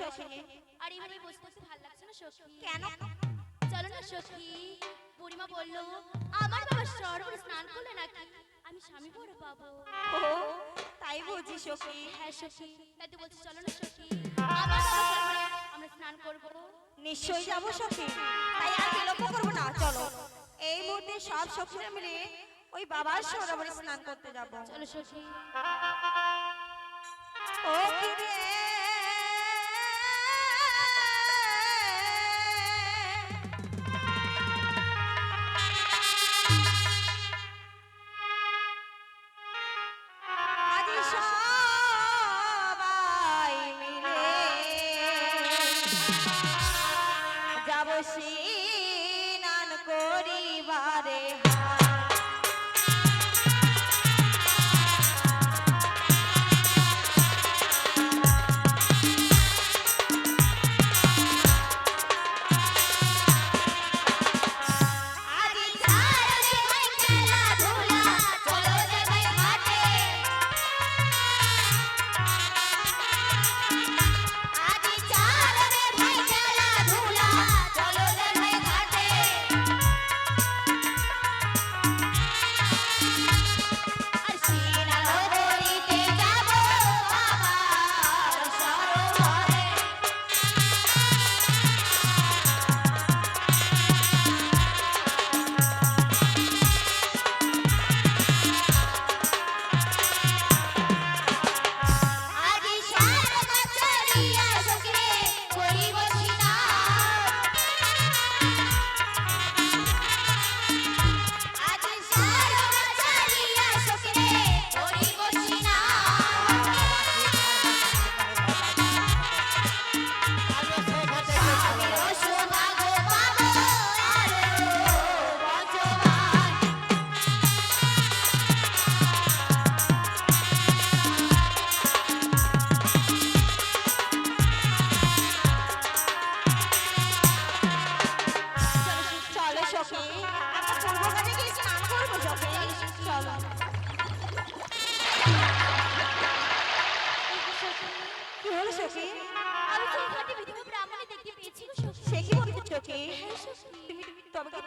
সখী। আর এইভাবে বসে থাকতে ভালো লাগছে না সখী? কেন? চলো না সখী। বুড়িমা বলল আমার বাবা সরোবর স্নান করলে নাকি আমি স্বামী বড় পাবো? ও তাই বুঝি সখী। হ্যাঁ সখী। তাই তো বলছি চলো না সখী। আমার বাবা আমরা স্নান করব। নিশ্চয়ই যাব সখী। তাই আর বিলম্ব করব না। চলো। এই মুহূর্তে সব সখীরা মিলে ওই বাবার সরোবরে স্নান করতে যাব। চলো সখী। ও কিরে আজি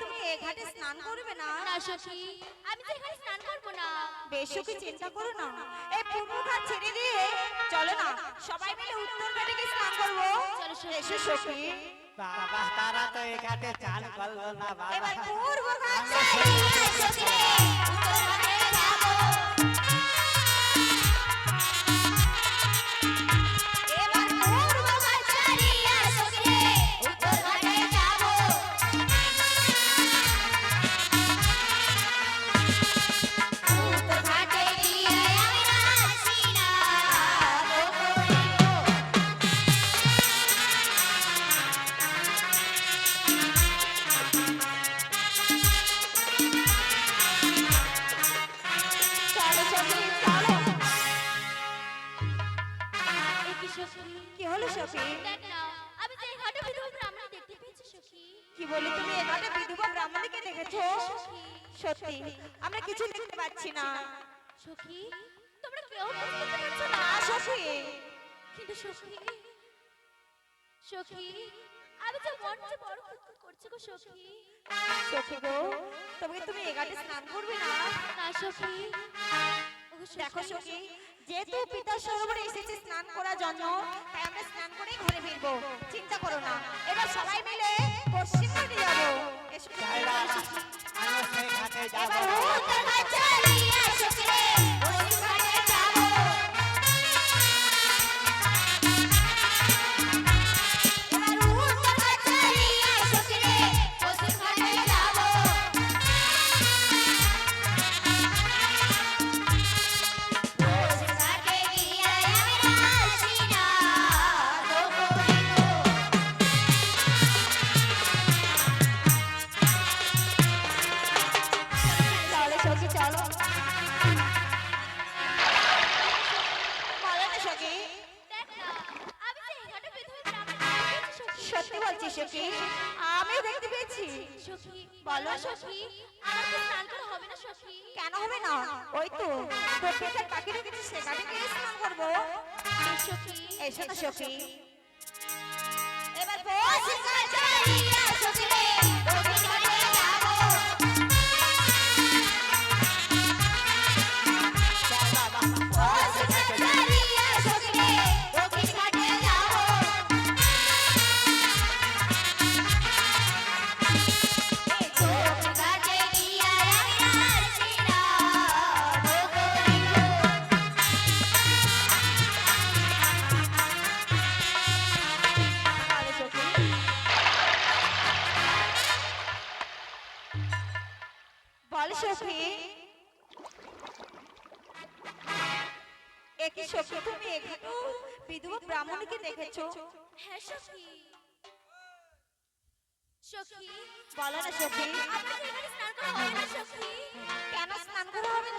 তুমি তবে স্নান করবে না এখানে স্নান করব না বেশ সখী চিন্তা করো না এই পূর্ব ঘাট ছেড়ে দিয়ে চলো না সবাই মিলে উত্তর ঘাটে গিয়ে স্নান করব চলো। এসো সখী বাবা তারা তো এই ঘাটে চান করল না বাবা। কি বলি তুমি এখানে বিধবা ব্রাহ্মণীকে দেখেছ? সত্যি? আমরা কিছু দেখতে পাচ্ছি না। সখী তোমরা কেউ বুঝতে পারছ না? সখী। কিন্তু সখী সখী আমি যে মন বড় খুঁতখুত করছে গো সখী। সখী গো তবে তুমি এগাটে স্নান করবে না? না সখী। দেখো সখী যেহেতু পিতা সরোবরে এসেছে স্নান করার জন্য তাই আমরা স্নান করেই ঘরে ফিরবো। চিন্তা করো না। এবার সবাই মিলে পশ্চিম ঘাটে যাব এসো পেয়েছি সখী। আমি দেখতে পেয়েছি। সখী বলো সখী আমার হবে না সখী? কেন হবে না? ওই তো তোর পেটের পাখি রেখেছি সেখানে গিয়ে স্নান করব। সখী এসো না সখী। এবার বসে কাজ সখী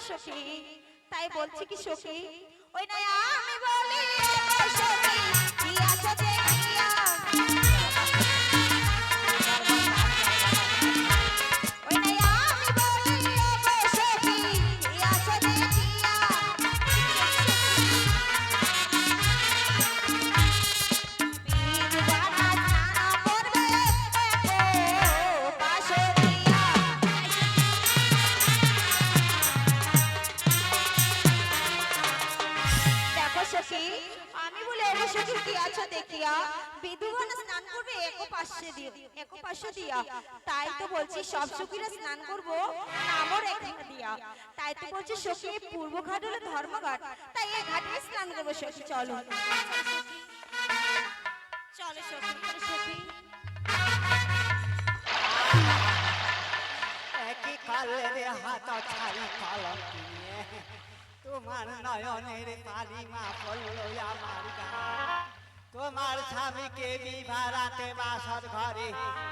সখী? তাই বলছি কি সখী? ওই নয় আমি বলি সখী। কি আছো দেখিয়া? সখী আমি বলে এর সখী কি দেখিয়া বিধুগণ তাই তো বলছি, সব সখীরা স্নান করব পূর্ব ঘাট হলো ধর্মঘাট। তাই এই ঘাটে স্নান করব, সখী, চলো। চলো একই কালের হাত নিয়ে তোমার নয়নের পালিমা পড়ল আমার গান তোমার স্বামীকে বিভারাতে বাসর ঘরে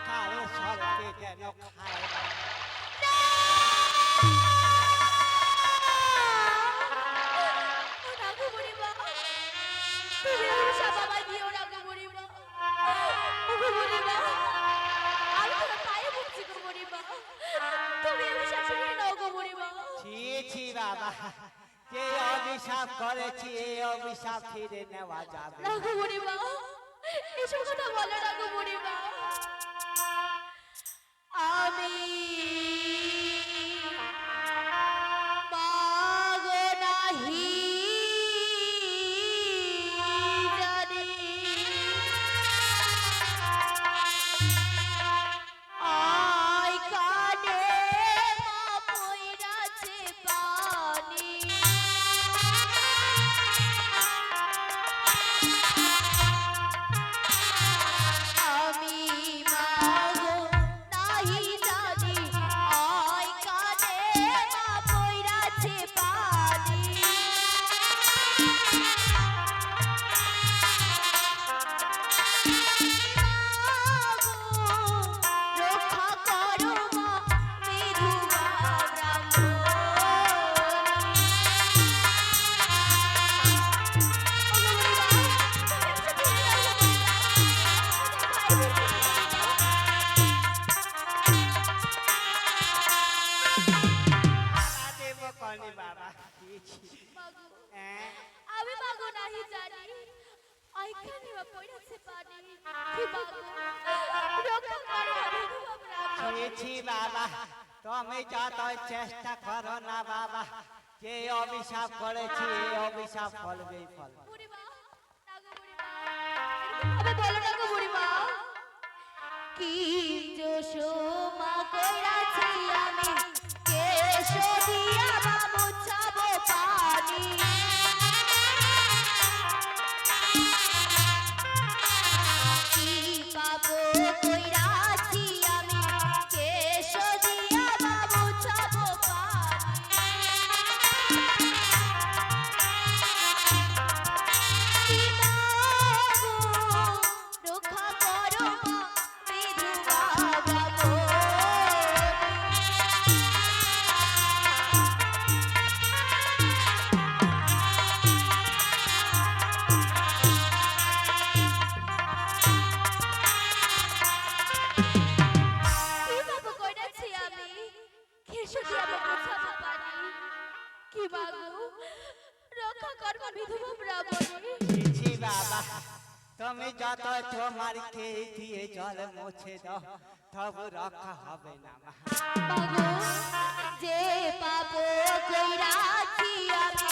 কারও সরকে যেন খায় ছি ছি বাবা। যে অভিশাপ করেছি এই অভিশাপ ফিরে নেওয়া যাবে। রাঘু বুড়িমা এসব কথা বলো বুড়িমা আমি ব্রাহ্মণ ছি ছি বাবা। তুমি যত চেষ্টা করো না, বাবা, যে অভিশাপ করেছি, এই অভিশাপ ফলবেই ফল। কি যশো মা কইরাছি আমি কে বিধবা ব্রাহ্মণী। ছি বাবা তুমি যত তোমার খেয়ে দিয়ে জল মুছে দাও তবু রক্ষা হবে না যে পাপ কইরা কি আমি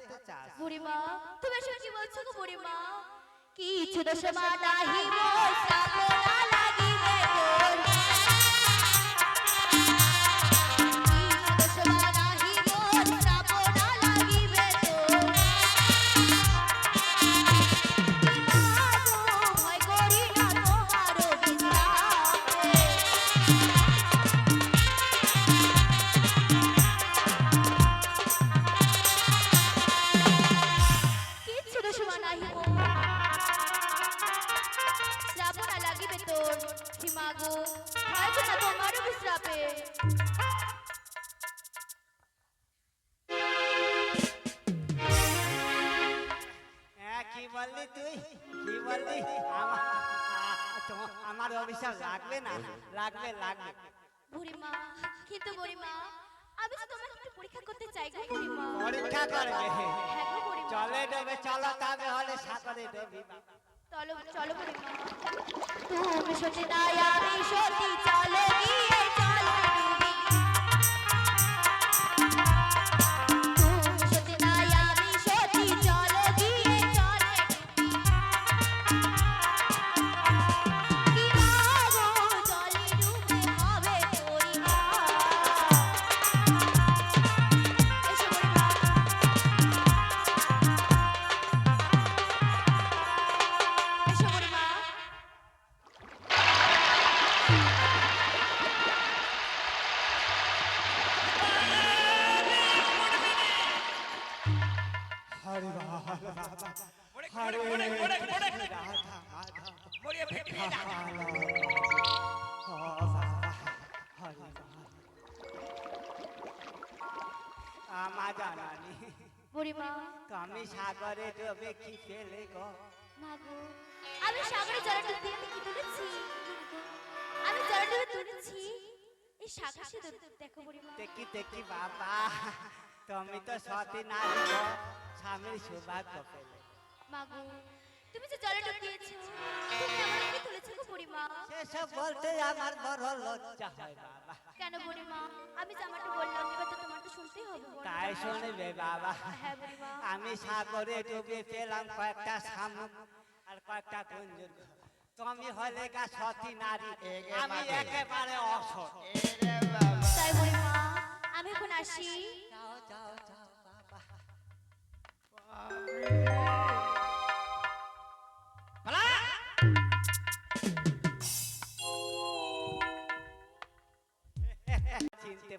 হতে চাস। বুড়িমা তুমি এসব কি বলছো গো বুড়িমা? কিছু দোষ মানাহি মোর শ্রাবণা আমার লাগবে না লাগবে লাগবে বুড়িমা কিন্তু বুড়িমা আমি তো তোমাকে একটু পরীক্ষা করতে চাই গো বুড়িমা। পরীক্ষা করবে। হ্যাঁ চলে ডোবে চলো তবে হলে সাগরে ডোবি চলো চলো বুড়িমা। তুমি সত্যি নাই আমি সত্যি চলে গিয়ে আমার জানানি বুড়িমা তুমি সাগরে ডোবে কি পেলে গো? মাগো আমি সাগরে জলে ডুব দিয়ে কি তুলেছি? আমি জলে ডুবে তুলেছি। এই সাগর সে দেখো বুড়িমা। দেখি দেখি বাবা। তুমি তো সতী নারী গো স্বামীর সৌভাগ্য পেলে। মাগো তুমি যে জলে ডুব দিয়েছ তুমি আমার গো বুড়িমা? সেসব বলতে আমার বড় লজ্জা হয় বাবা। কেন বুড়িমা? আমি জামাটা বললাম এবার তো তোমার তো শুনতেই হবে তাই শুনবে বাবা। আমি সাগরে ডুবে পেলাম কয়েকটা শামুক আর কয়েকটা কুঞ্জুর তুমি হলে গা সতী নারী আমি একেবারে অসৎ। তাই বুড়িমা আমি এখন আসি।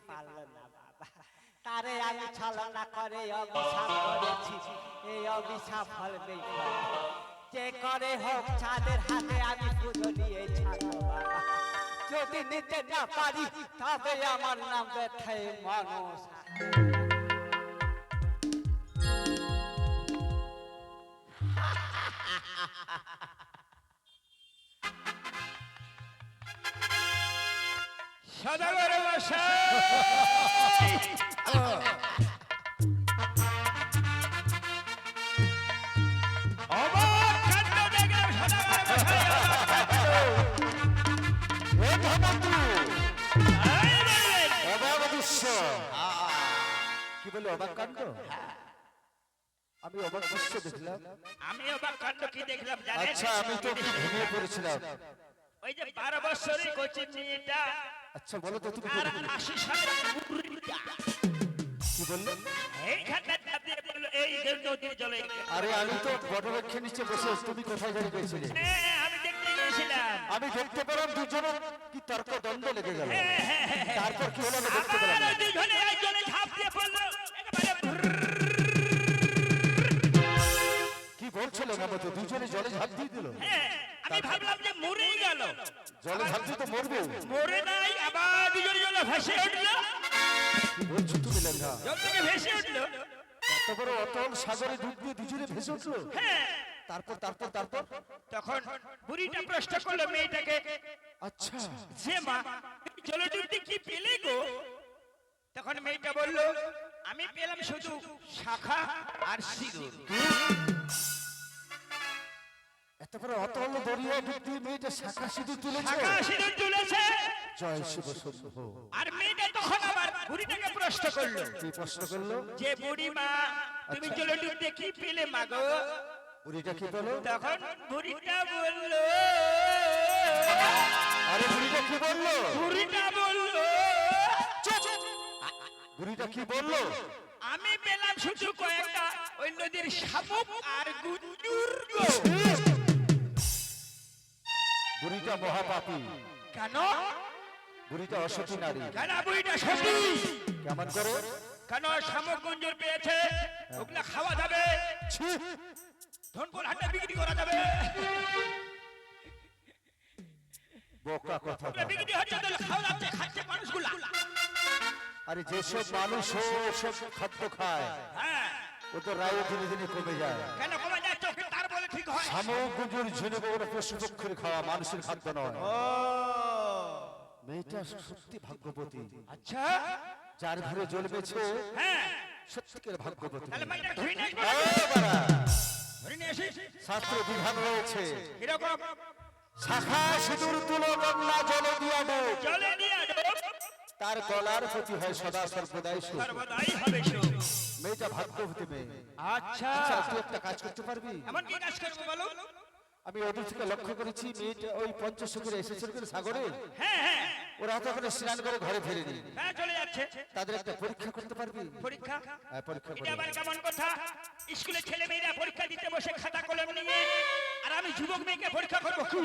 পারল না বাবা। তারে আমি ছলনা করে অভিশাপ করেছি। এই অভিশাপ ফলবে। যে করে হোক ছাদের হাতে আমি পুজো দিয়ে ছাড়বো বাবা। যদি নিতে না পারি তবে আমার নাম ব্যথায় মানুষ সদাগর মশাই অবাক সদাগর কি বলে অবাক কাণ্ড? আমি অবাক দৃশ্য দেখলাম। আমি অবাক কাণ্ড কি দেখলাম জানেন? আচ্ছা আমি তো ঘুমিয়ে পড়েছিলাম। ওই যে বারো বছরের কোচিং মেয়েটা আচ্ছা বলো তো তুমি আর আশি সালের মুরগিটা। কি বললে? এইখানটা চাপ দিয়ে বলল এই নদীর জলে আরে আমি তো বটবৃক্ষের নিচে বসে তুমি কোথায় গাড়ি গেছিলে হ্যাঁ, আমি দেখতে গিয়েছিলাম। আমি দেখতে পেলাম দুজনের কি তর্ক দ্বন্দ্ব লেগে গেল? তারপর কি হলো আমি দেখতে পেলাম ভেসে উঠল। কি বলছো তুমি লেঙ্গা জল থেকে ভেসে উঠল। এত বড় সাগরে ডুব দিয়ে দুজনে ভেসে উঠল? হ্যাঁ। তারপর তারপর তারপর? তখন বুড়িটা প্রশ্ন করল মেয়েটাকে আচ্ছা। যে মা জলে ডুবতে কি পেলে গো? তখন মেয়েটা বলল আমি পেলাম শুধু শাখা আর সিঁদুর। মেয়েটা শাখা সিঁদুর তুলেছে? শাখা সিঁদুর তুলেছে। জয় শিব শম্ভ। আর মেয়েটা তখন আবার বুড়িটাকে প্রশ্ন করল। কি প্রশ্ন করল? যে বুড়ি মা তুমি জলে ডুবতে কি পেলে মা বুড়িটা কি বলো তখন বুড়িটা বলল। আরে বুড়িটা কি বলল? বুড়িটা বলল। বুড়িটা কি বলল? আমি পেলাম শুধু কয়েকটা ওই নদীর শামুক আর গুঞ্জুর গো। বুড়িটা মহাপাপী। কেন? বুড়িটা অসতী নারী। কেন বুড়িটা সত্যি কেমন করে? কেন শামুক গুঞ্জুর পেয়েছে? ওগুলা খাওয়া যাবে? ছি! ধনপুর হাটে বিক্রি করা যাবে? বোকা কথা বিক্রি হচ্ছে তাহলে খাওয়া যাচ্ছে খাচ্ছে মানুষগুলা। আরে যেসব মানুষ সব খাদ্য খায়। হ্যাঁ। ও তো রায় দিনে দিনে কমে যায়। কেন কমে ওগুলো পশু পক্ষের খাওয়া মানুষের খাদ্য নয়। মেয়েটা সত্যি ভাগ্যবতী। আচ্ছা। যার ঘরে জ্বলবেছে হ্যাঁ। সত্যিকার ভাগ্যবতী। শাস্ত্র বিধান রয়েছে। শাখা সিঁদুর তুলো গঙ্গা জলে দিয়া ডুব। জলে নিয়ে তার গলার প্রতি হয় সদা সর্বদাই সর্বদাই হবে মেয়েটা ভাগ্যবতী মেয়ে আচ্ছা। আচ্ছা তুই একটা কাজ করতে পারবি? এমন কি কাজ করব বলো? আমি ওদের থেকে লক্ষ্য করেছি মেয়েটা ওই পঞ্চশখীর এসেছিল কিন্তু সাগরে? হ্যাঁ হ্যাঁ। ওরা তো ওখানে স্নান করে ঘরে ফেরেনি। হ্যাঁ চলে যাচ্ছে। তাদের একটা পরীক্ষা করতে পারবি? পরীক্ষা? হ্যাঁ পরীক্ষা এটা করে আবার কেমন কথা? স্কুলে ছেলে মেয়েরা পরীক্ষা দিতে বসে খাতা কলম নিয়ে আর আমি যুবক মেয়েকে পরীক্ষা করব। কি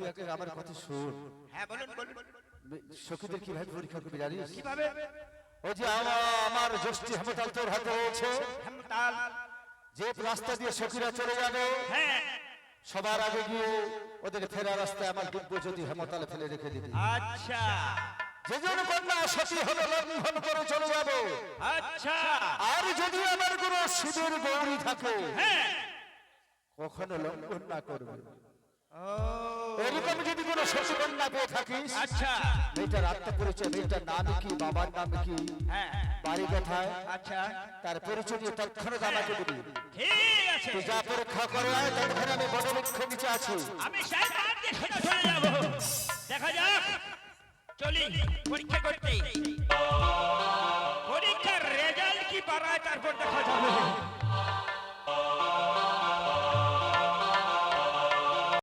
তুই আগে আমার কথা শুন। হ্যাঁ বলুন বলুন। সখীদের কীভাবে পরীক্ষা করবি জানিস? কীভাবে? ওই যে আমার জ্যোষ্ঠী হেমতাল তোর হাতে রয়েছে। হেমতাল। যে রাস্তা দিয়ে সখীরা চলে যাবে হ্যাঁ। সবার আগে গিয়ে ওদের ফেরা রাস্তায় আমার দিব্য যদি হেমতালে ফেলে রেখে দিবি। আচ্ছা। যে জন কন্যা সতী হলে লঙ্ঘন করে চলে যাবে। আচ্ছা। আর যদি আমার কোনো শিবের গৌরী থাকে হ্যাঁ। কখনো লঙ্ঘন না করবে। ও এরকম যদি কোনো সতী কন্যা পেয়ে থাকিস আচ্ছা মেয়েটার আত্মপরিচয় মেয়েটার নাম কি বাবার নাম কি হ্যাঁ। বাড়ি কোথায়? আচ্ছা। তার পরিচয় দিয়ে তৎক্ষণাৎ আমাকে দিবি ঠিক আছে। তুই যা পরীক্ষা করে আয় ততক্ষণ আমি বটবৃক্ষ নিচে আছি। আমি সাহেব দিয়ে চলে যাব। দেখা যাক। চলি পরীক্ষা করতে। পরীক্ষার রেজাল্ট কি বাড়ায় তারপর দেখা যাবে।